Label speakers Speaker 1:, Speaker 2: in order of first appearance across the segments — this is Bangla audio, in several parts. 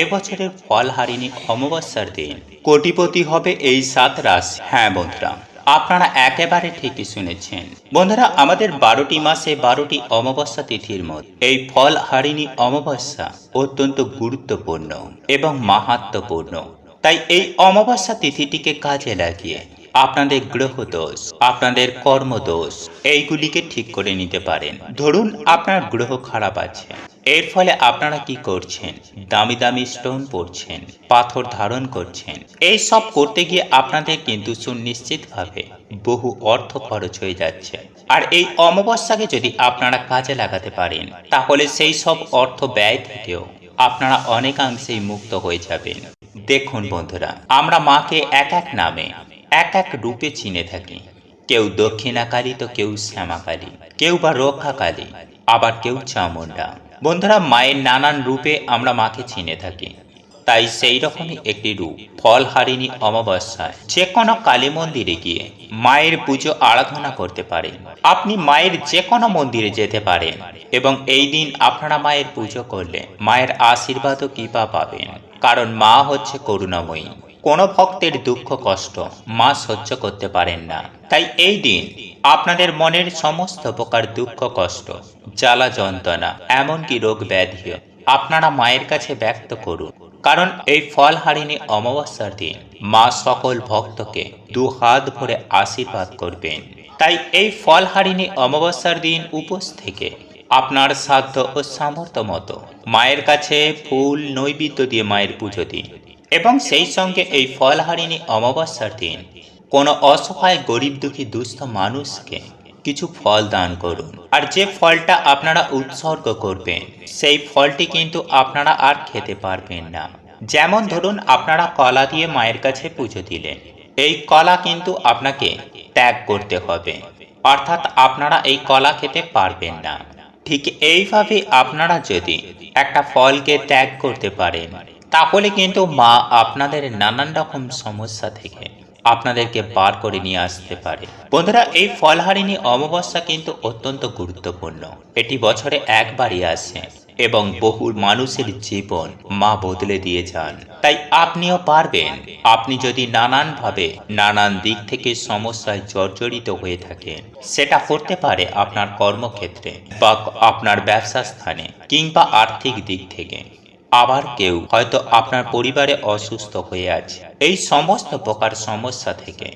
Speaker 1: এবছরের ফল হারিনি অমাবস্যার দিন। কোটিপতি হবে এই সাত রাশি হ্যাঁ বন্ধুরা, আপনারা একেবারে ঠিকই শুনেছেন। বন্ধুরা, আমাদের বারোটি মাসে বারোটি অমাবস্যা তিথির মধ্যে এই ফল হারিনি অমাবস্যা অত্যন্ত গুরুত্বপূর্ণ এবং মাহাত্মপূর্ণ তাই এই অমাবস্যা তিথিটিকে কাজে লাগিয়ে আপনাদের গ্রহ দোষ আপনাদের কর্মদোষ, এইগুলিকে ঠিক করে নিতে পারেন। ধরুন, আপনার গ্রহ খারাপ আছে। এর ফলে আপনারা কি করছেন? দামি দামি স্টোন পড়ছেন পাথর ধারণ করছেন। এই সব করতে গিয়ে আপনাদের কিন্তু সুনিশ্চিতভাবে বহু অর্থ খরচ হয়ে যাচ্ছে। আর এই অমাবস্যাকে যদি আপনারা কাজে লাগাতে পারেন, তাহলে সেই সব অর্থ ব্যয় থেকেও আপনারা অনেকাংশেই মুক্ত হয়ে যাবেন। দেখুন বন্ধুরা, আমরা মাকে এক এক নামে, এক এক রূপে চিনে থাকি। কেউ দক্ষিণাকালী তো কেউ শ্যামাকালী, কেউ বা রক্ষাকালী। আবার কেউ চামুন্ডা বন্ধুরা, মায়ের নানান রূপে আমরা মাকে চিনে থাকি। তাই সেই রকমই একটি রূপ ফল হারিনি অমাবস্যায়। যে কোনো কালী মন্দিরে গিয়ে মায়ের পুজো আরাধনা করতে পারেন। আপনি মায়ের যে কোনো মন্দিরে যেতে পারেন এবং এই দিন আপনারা মায়ের পুজো করলে মায়ের আশীর্বাদ ও কৃপা পাবেন। কারণ মা হচ্ছে করুণাময়ী। কোনো ভক্তের দুঃখ কষ্ট মা সহ্য করতে পারেন না। তাই এই দিন আপনাদের মনের সমস্ত প্রকার দুঃখ, কষ্ট, জ্বালা, যন্ত্রণা, এমনকি রোগ ব্যাধিও আপনারা মায়ের কাছে ব্যক্ত করুন। কারণ এই ফল হারিনি অমাবস্যার দিন মা সকল ভক্তকে দু হাত ভরে আশীর্বাদ করবেন। তাই এই ফল হারিনি অমাবস্যার দিন উপোস থেকে আপনার সাধ্য ও সামর্থ্য মতো মায়ের কাছে ফুল, নৈবেদ্য দিয়ে মায়ের পুজো দিন। এবং সেই সঙ্গে এই ফল হারিনি অমাবস্যার দিন কোনো অসহায়, গরিব, দুঃখী, দুস্থ মানুষকে কিছু ফল দান করুন। আর যে ফলটা আপনারা উৎসর্গ করবেন, সেই ফলটি কিন্তু আপনারা আর খেতে পারবেন না। যেমন ধরুন, আপনারা কলা দিয়ে মায়ের কাছে পুজো দিলেন। এই কলা কিন্তু আপনাকে ত্যাগ করতে হবে। অর্থাৎ আপনারা এই কলা খেতে পারবেন না। ঠিক এইভাবে আপনারা যদি একটা ফলকে ত্যাগ করতে পারেন, তাহলে কিন্তু মা আপনাদের নানান রকম সমস্যা থেকে আপনাদেরকে বার করে নিয়ে আসতে পারে। বন্ধুরা, এই ফলহারিণী অমাবস্যা কিন্তু অত্যন্ত গুরুত্বপূর্ণ। এটি বছরে একবারই আসে এবং বহু মানুষের জীবন মা বদলে দিয়ে যান। তাই আপনিও পারবেন। আপনি যদি নানানভাবে নানান দিক থেকে সমস্যায় জর্জরিত হয়ে থাকেন, সেটা করতে পারে আপনার কর্মক্ষেত্রে বা আপনার ব্যবসা স্থানে কিংবা আর্থিক দিক থেকে। আবার কেউ হয়তো আপনার পরিবারে অসুস্থ হয়ে আছে। এই সমস্ত প্রকার সমস্যা থেকে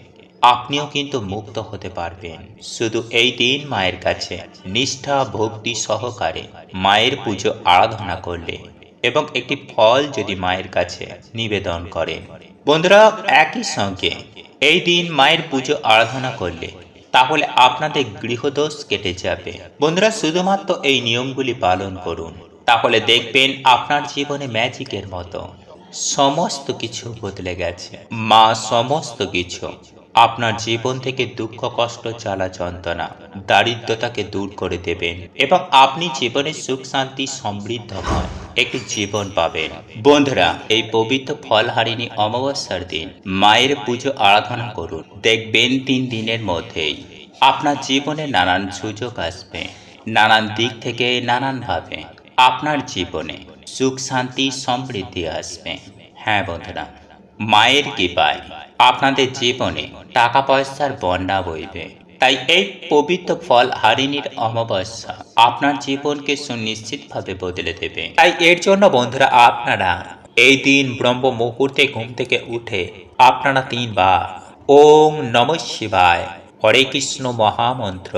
Speaker 1: আপনিও কিন্তু মুক্ত হতে পারবেন। শুধু এই দিন মায়ের কাছে নিষ্ঠা, ভক্তি সহকারে মায়ের পুজো আরাধনা করলে এবং একটি ফল যদি মায়ের কাছে নিবেদন করেন। বন্ধুরা, একই সঙ্গে এই দিন মায়ের পুজো আরাধনা করলে তাহলে আপনাদের গৃহদোষ কেটে যাবে। বন্ধুরা, শুধুমাত্র এই নিয়মগুলি পালন করুন। তাহলে দেখবেন আপনার জীবনে ম্যাজিকের মতো। সমস্ত কিছু বদলে গেছে। মা, সমস্ত কিছু। আপনার জীবন থেকে দুঃখ, কষ্ট, জ্বালা, যন্ত্রণা, দারিদ্রতাকে দূর করে দেবেন এবং আপনি জীবনে সুখ, শান্তি সমৃদ্ধময় একটি জীবন পাবেন। বন্ধুরা, এই পবিত্র ফল হারিনি অমাবস্যার দিন মায়ের পুজো আরাধনা করুন। দেখবেন তিন দিনের মধ্যেই আপনার জীবনে নানান সুযোগ আসবে, নানান দিক থেকে নানানভাবে। আপনার জীবনে সুখ, শান্তি, সমৃদ্ধি আসবে। হ্যাঁ বন্ধুরা, মায়ের কৃপায় আপনাদের জীবনে টাকা পয়সার বন্যা বইবে। তাই এই পবিত্র ফল হারিণীর অমাবস্যা আপনার জীবনকে সুনিশ্চিতভাবে বদলে দেবে। তাই এর জন্য বন্ধুরা আপনারা এই দিন ব্রহ্ম মুহূর্তে ঘুম থেকে উঠে আপনারা তিনবার ওম নম শিবায় হরে কৃষ্ণ মহামন্ত্র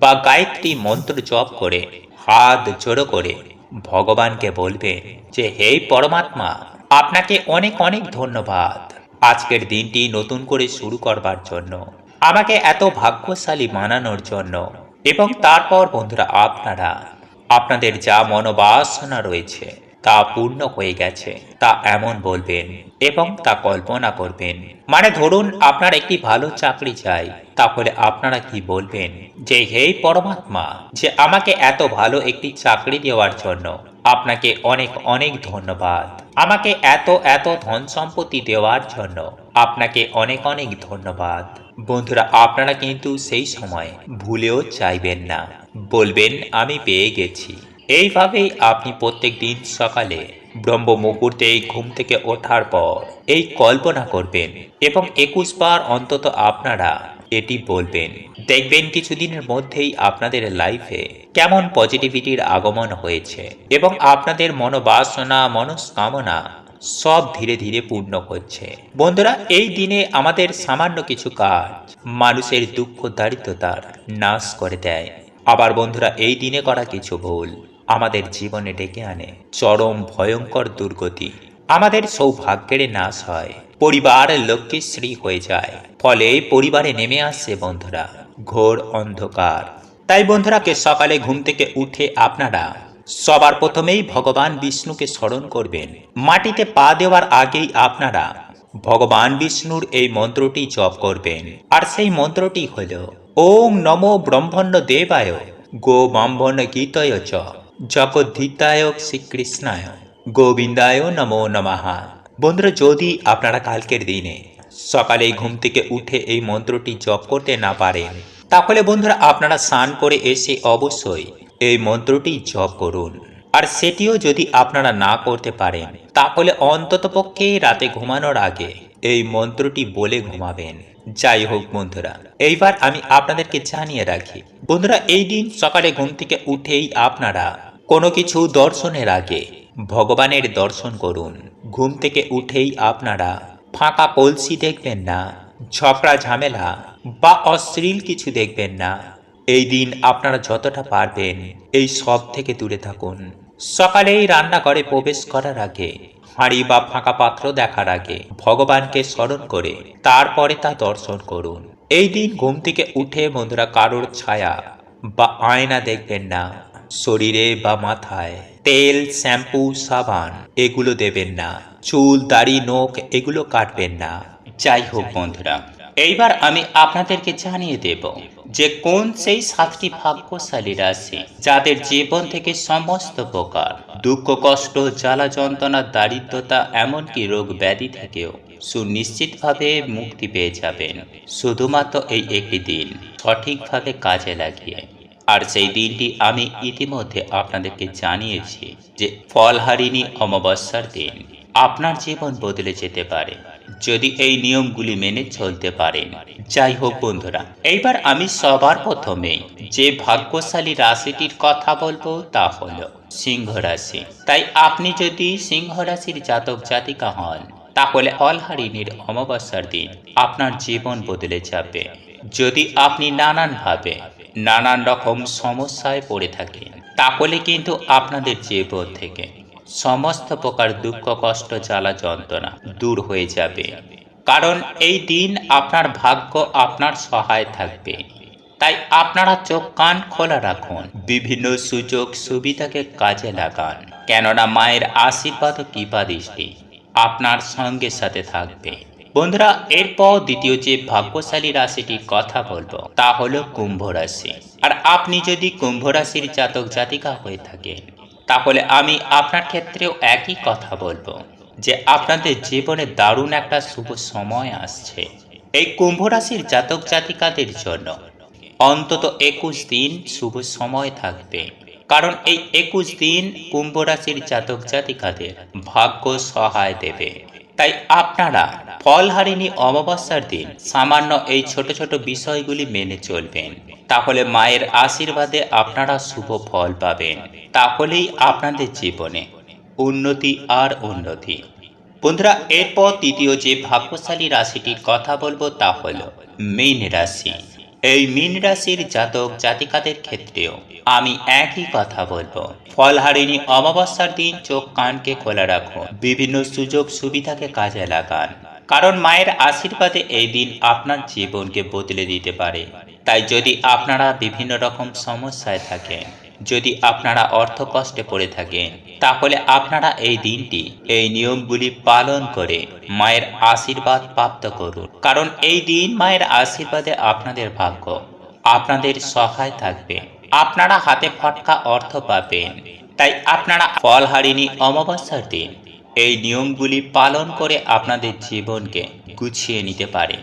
Speaker 1: বা গায়ত্রী মন্ত্র জপ করে হাত জোড়ো করে ভগবানকে বলবেন যে, হে পরমাত্মা, আপনাকে অনেক অনেক ধন্যবাদ। আজকের দিনটি নতুন করে শুরু করবার জন্য, আমাকে এত ভাগ্যশালী মানানোর জন্য এবং তারপর বন্ধুরা আপনারা, আপনাদের যা মনোবাসনা রয়েছে তা পূর্ণ হয়ে গেছে। তা এমন বলবেন এবং তা কল্পনা করবেন। মানে ধরুন আপনার একটি ভালো চাকরি চাই, তাহলে আপনারা কি বলবেন যে, হে পরমাত্মা, যে আমাকে এত ভালো একটি চাকরি দেওয়ার জন্য আপনাকে অনেক অনেক ধন্যবাদ। আমাকে এত এত ধন সম্পত্তি দেওয়ার জন্য আপনাকে অনেক অনেক ধন্যবাদ। বন্ধুরা, আপনারা কিন্তু সেই সময় ভুলেও চাইবেন না। বলবেন, আমি পেয়ে গেছি। এইভাবেই আপনি প্রত্যেক দিন সকালে ব্রহ্ম মুহূর্তে ঘুম থেকে ওঠার পর এই কল্পনা করবেন এবং একুশ বার অন্তত আপনারা এটি বলবেন। দেখবেন কিছুদিনের মধ্যেই আপনাদের লাইফে কেমন পজিটিভিটির আগমন হয়েছে এবং আপনাদের মনোবাসনা, মনস্কামনা সব ধীরে ধীরে পূর্ণ হচ্ছে। বন্ধুরা, এই দিনে আমাদের সামান্য কিছু কাজ মানুষের দুঃখ দারিদ্রতার নাশ করে দেয়। আবার বন্ধুরা, এই দিনে করা কিছু ভুল আমাদের জীবনে ডেকে আনে চরম ভয়ঙ্কর দুর্গতি। আমাদের সৌভাগ্যের নাশ হয়। পরিবার লক্ষ্মীশ্রী হয়ে যায়। ফলে পরিবারে নেমে আসছে বন্ধুরা। ঘোর অন্ধকার। তাই বন্ধুরাকে সকালে ঘুম থেকে উঠে আপনারা সবার প্রথমেই ভগবান বিষ্ণুকে স্মরণ করবেন। মাটিতে পা দেওয়ার আগেই আপনারা ভগবান বিষ্ণুর এই মন্ত্রটি জপ করবেন। আর সেই মন্ত্রটি হল, ওম নমো ব্রহ্মণ্য দেবায় গো ব্রাহ্মণ গীতয় চ। জগদ্ধিতায় শ্রীকৃষ্ণায় গোবিন্দায় নমো নমঃ বন্ধুরা যদি আপনারা কালকের দিনে সকালে ঘুম থেকে উঠে এই মন্ত্রটি জপ করতে না পারেন তাহলে বন্ধুরা আপনারা স্নান করে এসে অবশ্যই এই মন্ত্রটি জপ করুন। আর সেটিও যদি আপনারা না করতে পারেন, তাহলে অন্তত পক্ষে রাতে ঘুমানোর আগে এই মন্ত্রটি বলে ঘুমাবেন। যাই হোক বন্ধুরা, এইবার আমি আপনাদেরকে জানিয়ে রাখি, বন্ধুরা, এই দিন সকালে ঘুম থেকে উঠেই আপনারা কোনো কিছু দর্শনের আগে ভগবানের দর্শন করুন। ঘুম থেকে উঠেই আপনারা ফাঁকা কলসি দেখবেন না ঝগড়া ঝামেলা বা অশ্লীল কিছু দেখবেন না। এই দিন আপনারা যতটা পারবেন এই সব থেকে দূরে থাকুন। সকালেই রান্নাঘরে প্রবেশ করার আগে, হাঁড়ি বা ফাঁকা পাত্র দেখার আগে ভগবানকে স্মরণ করে তারপরে তা দর্শন করুন। এই দিন ঘুম থেকে উঠে বন্ধুরা কারোর ছায়া বা আয়না দেখবেন না শরীরে বা মাথায়, তেল, শ্যাম্পু, সাবান, এগুলো দেবেন না। চুল, দাড়ি, নখ, এগুলো কাটবেন না। যাই হোক বন্ধুরা, এইবার আমি আপনাদেরকে জানিয়ে দেব যে কোন সেই সাতটি ভাগ্যশালী রাশি যাদের জীবন থেকে সমস্ত প্রকার দুঃখ, কষ্ট, জ্বালা, যন্ত্রণা, দারিদ্রতা, এমনকি রোগ ব্যাধি থেকেও সুনিশ্চিতভাবে মুক্তি পেয়ে যাবেন। শুধুমাত্র এই একটি দিন সঠিকভাবে কাজে লাগিয়ে আর সেই দিনটি আমি ইতিমধ্যে আপনাদেরকে জানিয়েছি যে ফলহারিণী অমাবস্যার দিন। আপনার জীবন বদলে যেতে পারে, যদি এই নিয়মগুলি মেনে চলতে পারেন। যাই হোক বন্ধুরা, এইবার আমি সবার প্রথমে যে ভাগ্যশালী রাশিটির কথা বলব তা হলো সিংহ রাশি। তাই আপনি যদি সিংহ রাশির জাতক জাতিকা হন, তাহলে ফলহারিণীর অমাবস্যার দিন আপনার জীবন বদলে যাবে। যদি আপনি নানানভাবে নানান রকম সমস্যায় পড়ে থাকেন তাহলে কিন্তু আপনাদের জীবন থেকে সমস্ত প্রকার দুঃখ, কষ্ট, জ্বালা, যন্ত্রণা দূর হয়ে যাবে। কারণ এই দিন আপনার ভাগ্য আপনার সহায় থাকবে। তাই আপনারা চোখ, কান খোলা রাখুন। বিভিন্ন সুযোগ, সুবিধাকে কাজে লাগান। কেননা মায়ের আশীর্বাদ কৃপা দৃষ্টি আপনার সঙ্গে সাথে থাকবে। বন্ধুরা, এরপর দ্বিতীয় যে ভাগ্যশালী রাশিটির কথা বলব, তা হলো কুম্ভ রাশি। আর আপনি যদি কুম্ভ রাশির জাতক জাতিকা হয়ে থাকেন, তাহলে আমি আপনার ক্ষেত্রেও একই কথা বলব, যে আপনাদের জীবনে দারুণ একটা শুভ সময় আসছে। এই কুম্ভ রাশির জাতক জাতিকাদের জন্য অন্তত একুশ দিন শুভ সময় থাকবে। কারণ এই একুশ দিন কুম্ভ রাশির জাতক জাতিকাদের ভাগ্য সহায় দেবে। তাই আপনারা ফলহারিণী অমাবস্যার দিন সামান্য এই ছোট ছোট বিষয়গুলি মেনে চলবেন। তাহলে মায়ের আশীর্বাদে আপনারা শুভ ফল পাবেন। তাহলেই আপনাদের জীবনে উন্নতি আর উন্নতি। বন্ধুরা, এরপর তৃতীয় যে ভাগ্যশালী রাশিটির কথা বলব তা হল মীন রাশি। এই মীন রাশির জাতক জাতিকাদের ক্ষেত্রেও আমি একই কথা বলব। ফলহারিণী অমাবস্যার দিন চোখ কানকে খোলা রাখুন। বিভিন্ন সুযোগ সুবিধাকে কাজে লাগান। কারণ মায়ের আশীর্বাদে এই দিন আপনার জীবনকে বদলে দিতে পারে। তাই যদি আপনারা বিভিন্ন রকম সমস্যায় থাকেন যদি আপনারা অর্থ কষ্টে পড়ে থাকেন, তাহলে আপনারা এই দিনটি, এই নিয়মগুলি পালন করে মায়ের আশীর্বাদ প্রাপ্ত করুন। কারণ এই দিন মায়ের আশীর্বাদে আপনাদের ভাগ্য, আপনাদের সহায় থাকবে। আপনারা হাতে ফটকা অর্থ পাবেন। তাই আপনারা ফল ফলহারিণী অমাবস্যার দিন এই নিয়মগুলি পালন করে আপনাদের জীবনকে গুছিয়ে নিতে পারে।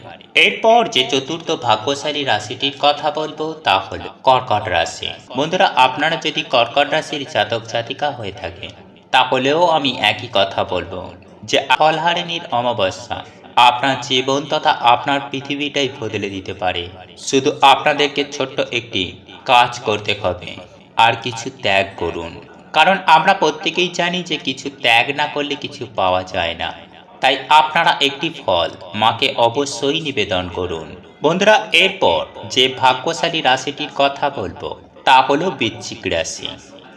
Speaker 1: এরপর যে চতুর্থ ভাগ্যশালী রাশিটির কথা বলব তা হলো কর্কট রাশি। বন্ধুরা, আপনারা যদি কর্কট রাশির জাতক জাতিকা হয়ে থাকেন, তাহলেও আমি একই কথা বলব যে ফলহারিণীর অমাবস্যা আপনার জীবন তথা আপনার পৃথিবীটাই বদলে দিতে পারে। শুধু আপনাদেরকে ছোট্ট একটি কাজ করতে হবে, আর কিছু ত্যাগ করুন। কারণ আমরা প্রত্যেকেই জানি যে কিছু ত্যাগ না করলে কিছু পাওয়া যায় না। তাই আপনারা একটি ফল মাকে অবশ্যই নিবেদন করুন। বন্ধুরা, এরপর যে ভাগ্যশালী রাশিটির কথা বলব, তা হলো বৃশ্চিক রাশি।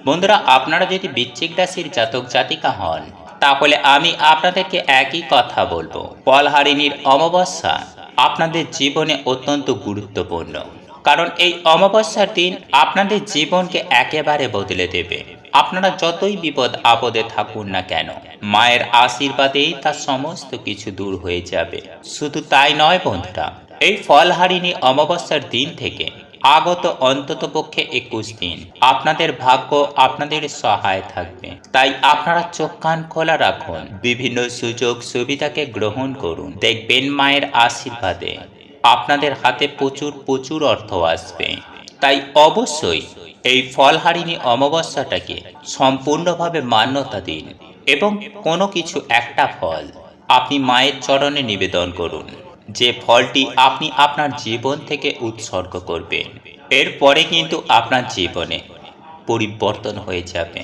Speaker 1: বন্ধুরা, আপনারা যদি বৃশ্চিক রাশির জাতক জাতিকা হন, তাহলে আমি আপনাদেরকে একই কথা বলব। ফলহারিণীর অমাবস্যা আপনাদের জীবনে অত্যন্ত গুরুত্বপূর্ণ। কারণ এই অমাবস্যার দিন আপনাদের জীবনকে একেবারে বদলে দেবে। আপনারা যতই বিপদ আপদে থাকুন না কেন, মায়ের আশীর্বাদেই তার সমস্ত কিছু দূর হয়ে যাবে। শুধু তাই নয় বন্ধুরা, এই ফলহারিণী অমাবস্যার দিন থেকে আগত অন্ততপক্ষে একুশ দিন আপনাদের ভাগ্য আপনাদের সহায় থাকবে। তাই আপনারা চোখ কান খোলা রাখুন, বিভিন্ন সুযোগ সুবিধাকে গ্রহণ করুন। দেখবেন মায়ের আশীর্বাদে আপনাদের হাতে প্রচুর প্রচুর অর্থ আসবে। তাই অবশ্যই এই ফলহারিণী অমাবস্যাটাকে সম্পূর্ণভাবে মান্যতা দিন এবং কোনো কিছু একটা ফল আপনি মায়ের চরণে নিবেদন করুন, যে ফলটি আপনি আপনার জীবন থেকে উৎসর্গ করবেন। এরপরে কিন্তু আপনার জীবনে পরিবর্তন হয়ে যাবে।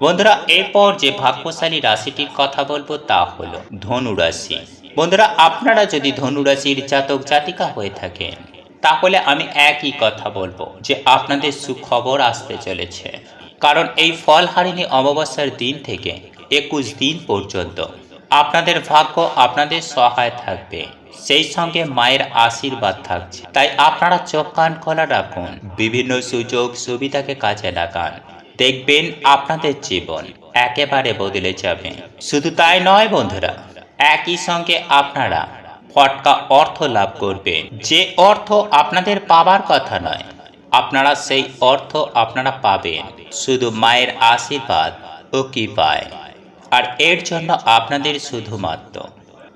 Speaker 1: বন্ধুরা, এরপর যে ভাগ্যশালী রাশিটির কথা বলব তা হলো ধনু রাশি। বন্ধুরা, আপনারা যদি ধনু রাশির জাতক জাতিকা হয়ে থাকেন, তাহলে আমি একই কথা বলব যে আপনাদের সুখবর আসতে চলেছে। কারণ এই ফলহারিণী অমাবস্যার দিন থেকে একুশ দিন পর্যন্ত আপনাদের ভাগ্য আপনাদের সহায় থাকবে। সেই সঙ্গে মায়ের আশীর্বাদ থাকছে। তাই আপনারা চোখ কান খোলা রাখুন, বিভিন্ন সুযোগ সুবিধাকে কাজে লাগান। দেখবেন আপনাদের জীবন একেবারে বদলে যাবে। শুধু তাই নয় বন্ধুরা একই সঙ্গে আপনারা ফটকা অর্থ লাভ করবেন। যে অর্থ আপনাদের পাবার কথা নয়, আপনারা সেই অর্থ আপনারা পাবেন। শুধু মায়ের আশীর্বাদ ও কি পায় আর এর জন্য আপনাদের শুধুমাত্র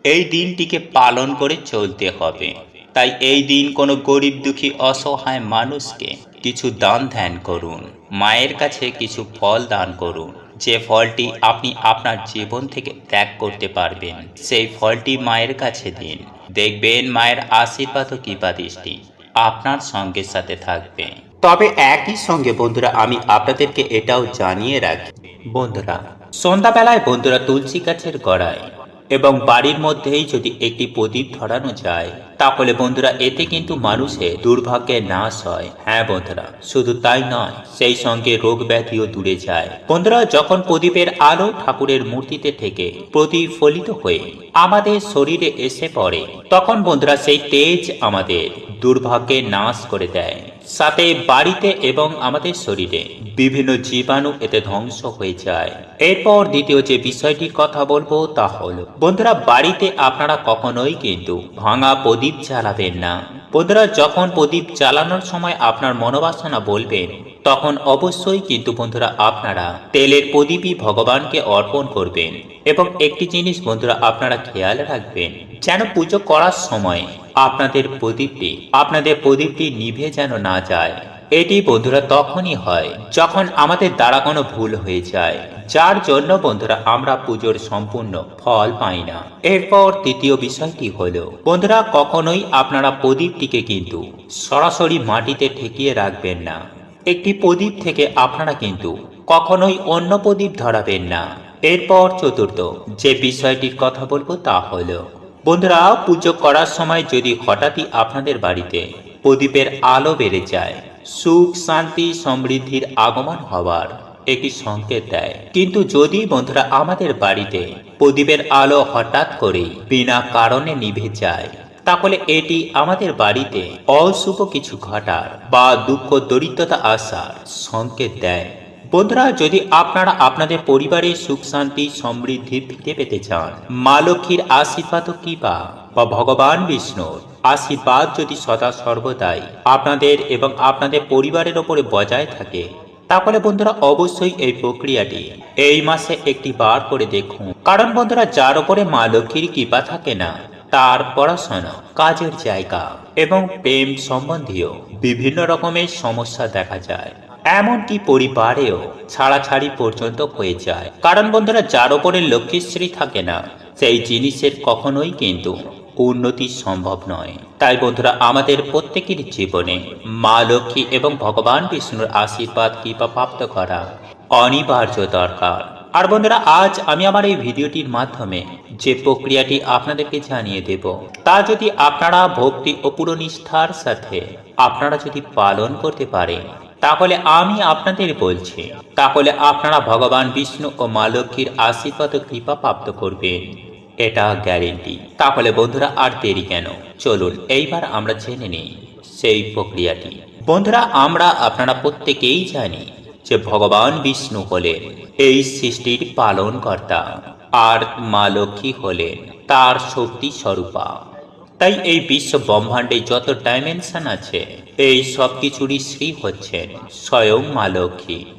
Speaker 1: এই দিনটিকে পালন করে চলতে হবে। তাই এই দিন কোনো গরিব দুঃখী অসহায় মানুষকে কিছু দান ধ্যান করুন। মায়ের কাছে কিছু ফল দান করুন। যে ফলটি আপনি আপনার জীবন থেকে ত্যাগ করতে পারবেন, সেই ফলটি মায়ের কাছে দিন। দেখবেন মায়ের আশীর্বাদ ও কৃপা দৃষ্টি আপনার সঙ্গে সাথে থাকবে। তবে একই সঙ্গে বন্ধুরা, আমি আপনাদেরকে এটাও জানিয়ে রাখি। বন্ধুরা, সন্ধ্যাবেলায় বন্ধুরা তুলসী গাছের গড়ায় এবং বাড়ির মধ্যেই যদি একটি প্রদীপ ধরানো যায়, তাহলে বন্ধুরা, এতে কিন্তু মানুষের দুর্ভাগ্যের নাশ হয়। হ্যাঁ বন্ধুরা, শুধু তাই নয়, সেই সঙ্গে রোগ ব্যাধিও দূরে যায়। বন্ধুরা, যখন প্রদীপের আলো ঠাকুরের মূর্তিতে থেকে প্রতিফলিত হয়ে আমাদের শরীরে এসে পড়ে, তখন বন্ধুরা, সেই তেজ আমাদের দুর্ভাগ্যে নাশ করে দেয়। সাথে বাড়িতে এবং আমাদের শরীরে। বিভিন্ন জীবাণু এতে ধ্বংস হয়ে যায়। এরপর দ্বিতীয় যে বিষয়টির কথা বলব তা হলো, বন্ধুরা বাড়িতে আপনারা কখনোই কিন্তু ভাঙা প্রদীপ জ্বালাবেন না। বন্ধুরা যখন প্রদীপ জ্বালানোর সময় আপনার মনোবাসনা বলবেন, তখন অবশ্যই কিন্তু বন্ধুরা আপনারা তেলের প্রদীপই ভগবানকে অর্পণ করবেন এবং একটি জিনিস বন্ধুরা আপনারা খেয়াল রাখবেন, যেন পুজো করার সময় আপনাদের প্রদীপটি আপনাদের প্রদীপটি নিভে যেন না যায়। এটি বন্ধুরা তখনই হয় যখন আমাদের দ্বারা কোনো ভুল হয়ে যায়, যার জন্য বন্ধুরা আমরা পুজোর সম্পূর্ণ ফল পাই না। এরপর তৃতীয় বিষয়টি হলো, বন্ধুরা কখনোই আপনারা প্রদীপটিকে কিন্তু সরাসরি মাটিতে ঠেকিয়ে রাখবেন না। একটি প্রদীপ থেকে আপনারা কিন্তু কখনোই অন্য প্রদীপ ধরাবেন না। এরপর চতুর্থ যে বিষয়টির কথা বলব তা হলো, বন্ধুরা পুজো করার সময় যদি হঠাৎই আপনাদের বাড়িতে প্রদীপের আলো বেড়ে যায় সুখ, শান্তি, সমৃদ্ধির আগমন হওয়ার একটি সংকেত দেয়। কিন্তু যদি বন্ধুরা আমাদের বাড়িতে প্রদীপের আলো হঠাৎ করে বিনা কারণে নিভে যায়, তাহলে এটি আমাদের বাড়িতে অশুভ কিছু ঘটার বা দুঃখ, দরিদ্রতা আসার সংকেত দেয়। বন্ধুরা, যদি আপনারা আপনাদের পরিবারের সুখ, শান্তি, সমৃদ্ধি ফিরে পেতে চান, মা লক্ষ্মীর আশীর্বাদ কৃপা বা ভগবান বিষ্ণুর আশীর্বাদ যদি সদা সর্বদাই আপনাদের এবং আপনাদের পরিবারের ওপরে বজায় থাকে। তাহলে বন্ধুরা অবশ্যই এই প্রক্রিয়াটি এই মাসে একটি বার করে দেখুন। কারণ বন্ধুরা যার ওপরে মা লক্ষ্মীর কৃপা থাকে না, তার পড়াশোনা, কাজের জায়গা এবং প্রেম সম্বন্ধীয় বিভিন্ন রকমের সমস্যা দেখা যায়। এমনকি পরিবারেও ছাড়াছাড়ি পর্যন্ত হয়ে যায়। কারণ বন্ধুরা যার ওপরে লক্ষ্মীশ্রী থাকে না, সেই জিনিসের কখনোই কিন্তু উন্নতি সম্ভব নয়। তাই বন্ধুরা, আমাদের প্রত্যেকের জীবনে মা লক্ষ্মী এবং ভগবান বিষ্ণুর আশীর্বাদ কৃপা প্রাপ্ত করা অনিবার্য দরকার। আর বন্ধুরা, আজ আমি আমার এই ভিডিওটির মাধ্যমে যে প্রক্রিয়াটি আপনাদেরকে জানিয়ে দেব, তা যদি আপনারা ভক্তি ও পুরো নিষ্ঠার সাথে আপনারা যদি পালন করতে পারেন, তাহলে আমি আপনাদের বলছি, তাহলে আপনারা ভগবান বিষ্ণু ও মা লক্ষ্মীর আশীর্বাদ কৃপা প্রাপ্ত করবেন। এটা গ্যারেন্টি। তাহলে বন্ধুরা আর দেরি কেন? চলুন, এইবার আমরা জেনে নিই সেই প্রক্রিয়াটি। বন্ধুরা, আমরা আপনারা প্রত্যেকেই জানি যে ভগবান বিষ্ণু হলেন, এই সৃষ্টির পালনকর্তা। আর মা লক্ষ্মী হলেন, তার শক্তি স্বরূপা। তাই এই বিশ্ব ব্রহ্মাণ্ডে যত ডাইমেনশন আছে, এই সব কিছুরই শ্রী হচ্ছেন স্বয়ং মা লক্ষ্মী।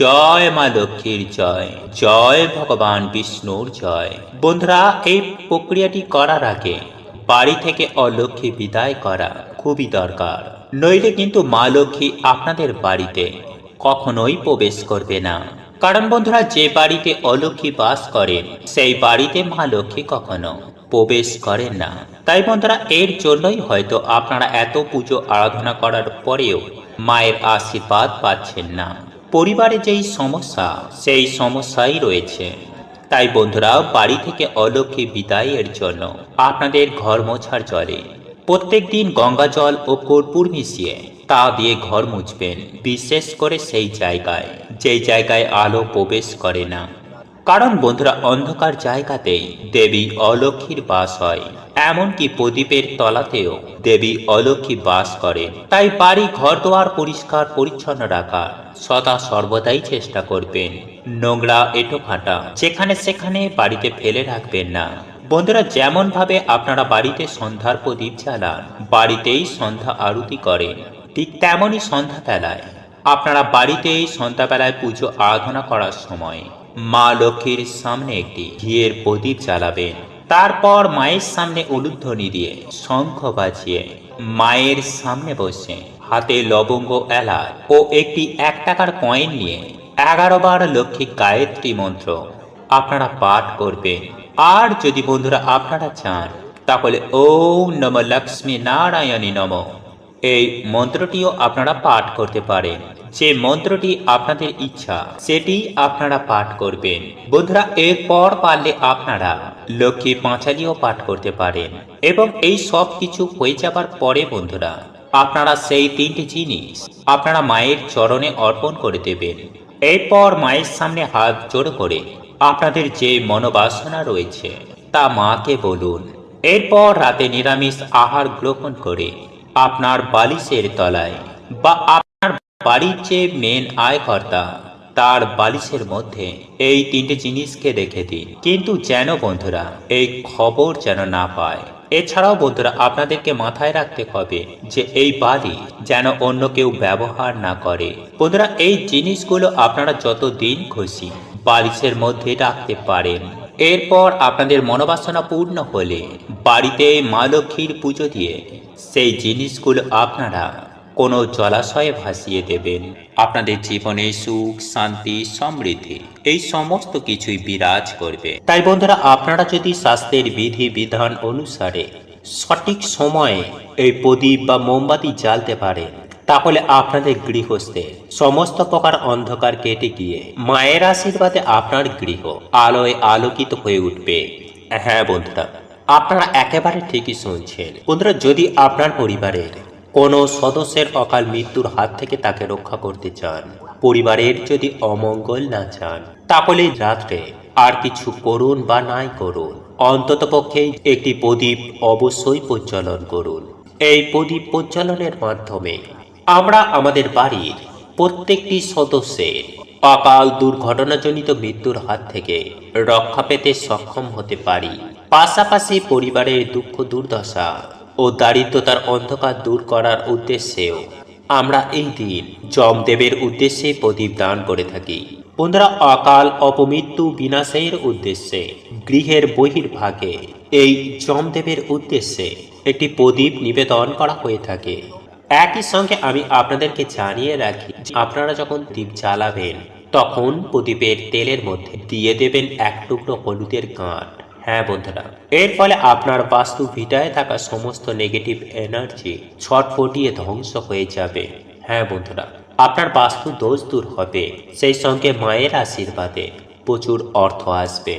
Speaker 1: জয় মা লক্ষ্মীর জয় জয় ভগবান বিষ্ণুর জয়। বন্ধুরা, এই প্রক্রিয়াটি করার আগে বাড়ি থেকে অলক্ষ্মী বিদায় করা খুবই দরকার। নইলে কিন্তু মা লক্ষ্মী আপনাদের বাড়িতে কখনোই প্রবেশ করবে না। কারণ বন্ধুরা, যে বাড়িতে অলক্ষ্মী বাস করেন, সেই বাড়িতে মা লক্ষ্মী কখনো প্রবেশ করেন না। তাই বন্ধুরা, এর জন্যই হয়তো আপনারা এত পুজো আরাধনা করার পরেও মায়ের আশীর্বাদ পাচ্ছেন না। পরিবারে যেই সমস্যা, সেই সমস্যাই রয়েছে। তাই বন্ধুরা বাড়ি থেকে অলক্ষ্মী বিদায়ের জন্য আপনাদের ঘর মোছার জলে প্রত্যেক দিন গঙ্গা জল ও কর্পূর মিশিয়ে তা দিয়ে ঘর মুছবেন। বিশেষ করে সেই জায়গায়, যেই জায়গায় আলো প্রবেশ করে না। কারণ বন্ধুরা অন্ধকার জায়গাতেই দেবী অলক্ষ্মীর বাস হয়। এমনকি প্রদীপের তলাতেও দেবী অলক্ষ্মী বাস করেন। তাই বাড়ি ঘর দোয়ার পরিষ্কার পরিচ্ছন্ন রাখা সদা সর্বদাই চেষ্টা করবেন। নোংরা এটো ফাটা যেখানে সেখানে বাড়িতে ফেলে রাখবেন না। বন্ধুরা যেমন ভাবে আপনারা বাড়িতে সন্ধ্যার প্রদীপ জ্বালান, বাড়িতেই সন্ধ্যা আরতি করেন, ঠিক তেমনই সন্ধ্যা সন্ধ্যাবেলায়। আপনারা বাড়িতেই সন্ধ্যাবেলায় পুজো আরাধনা করার সময় মা লক্ষ্মীর সামনে একটি ঘিয়ের প্রদীপ জ্বালাবেন। তারপর মায়ের সামনে উলুধ্বনি দিয়ে শঙ্খ বাজিয়ে মায়ের সামনে বসে হাতে লবঙ্গ, এলাচ ও একটি এক টাকার কয়েন নিয়ে এগারো বার লক্ষ্মী গায়ত্রী মন্ত্র আপনারা পাঠ করবেন। আর যদি বন্ধুরা আপনারা চান, তাহলে ওম নম লক্ষ্মী নারায়ণী নম। এই মন্ত্রটিও আপনারা পাঠ করতে পারেন। যে মন্ত্রটি আপনাদের ইচ্ছা, সেটি আপনারা পাঠ করবেন। বন্ধুরা, এরপর পারলে আপনারা লক্ষ্মী পাঁচালিও পাঠ করতে পারেন এবং এই সব কিছু হয়ে যাবার পরে বন্ধুরা, আপনারা সেই তিনটি জিনিস আপনারা মায়ের চরণে অর্পণ করে দেবেন। এরপর মায়ের সামনে হাত জোড় করে আপনাদের যে মনোবাসনা রয়েছে, তা মাকে বলুন। এরপর রাতে নিরামিষ আহার গ্রহণ করে আপনার বালিশের তলায় বা আপনার বাড়ির যে মেন আয়কর্তা, তার বালিশের মধ্যে এই তিনটে জিনিসকে রেখে দিন। কিন্তু যেন বন্ধুরা, এই খবর যেন না পায়। এছাড়াও বন্ধুরা, আপনাদেরকে মাথায় রাখতে হবে যে এই বালি যেন অন্য কেউ ব্যবহার না করে। বন্ধুরা, এই জিনিসগুলো আপনারা যত দিন খুশি বালিশের মধ্যে রাখতে পারেন। এরপর আপনাদের মনোবাসনা পূর্ণ হলে বাড়িতে মা লক্ষ্মীর পুজো দিয়ে সেই জিনিসগুলো আপনারা কোনো জলাশয়ে ভাসিয়ে দেবেন। আপনাদের জীবনে সুখ, শান্তি, সমৃদ্ধি, এই সমস্ত কিছুই বিরাজ করবে। তাই বন্ধুরা, আপনারা যদি স্বাস্থ্যের বিধি বিধান অনুসারে সঠিক সময়ে এই প্রদীপ বা মোমবাতি জ্বালতে পারেন, তাহলে আপনাদের গৃহস্থে সমস্ত প্রকার অন্ধকার কেটে গিয়ে মায়ের আশীর্বাদে আপনার গৃহ আলোয় আলোকিত হয়ে উঠবে। হ্যাঁ বন্ধুরা আপনারা একেবারে ঠিকই শুনছেন। বন্ধুরা, যদি আপনার পরিবারের কোনো সদস্যের অকাল মৃত্যুর হাত থেকে তাকে রক্ষা করতে চান, পরিবারের যদি অমঙ্গল না চান, তাহলে রাত্রে আর কিছু করুন বা নাই করুন। অন্তত পক্ষে একটি প্রদীপ অবশ্যই প্রজ্বলন করুন। এই প্রদীপ প্রজ্বলনের মাধ্যমে আমরা আমাদের বাড়ির
Speaker 2: প্রত্যেকটি সদস্যের অকাল দুর্ঘটনাজনিত মৃত্যুর হাত থেকে রক্ষা পেতে সক্ষম হতে পারি। পাশাপাশি পরিবারের দুঃখ দুর্দশা ও দারিদ্রতার অন্ধকার দূর করার উদ্দেশ্যেও আমরা এই দিন যমদেবের উদ্দেশ্যে প্রদীপ দান করে থাকি। বন্ধুরা, অকাল অপমৃত্যু বিনাশের উদ্দেশ্যে, গৃহের বহির্ভাগে এই যমদেবের উদ্দেশ্যে একটি প্রদীপ নিবেদন করা হয়ে থাকে। একই সঙ্গে আমি আপনাদেরকে জানিয়ে রাখি আপনারা যখন দ্বীপ জ্বালাবেন, তখন প্রদীপের তেলের মধ্যে দিয়ে দেবেন এক টুকরো হলুদের গাঁট। হ্যাঁ বন্ধুরা, এর ফলে আপনার বাস্তু ভিটায় থাকা সমস্ত নেগেটিভ এনার্জি ছটফটিয়ে ধ্বংস হয়ে যাবে। হ্যাঁ বন্ধুরা, আপনার বাস্তু দোষ দূর হবে, সেই সঙ্গে মায়ের আশীর্বাদে প্রচুর অর্থ আসবে।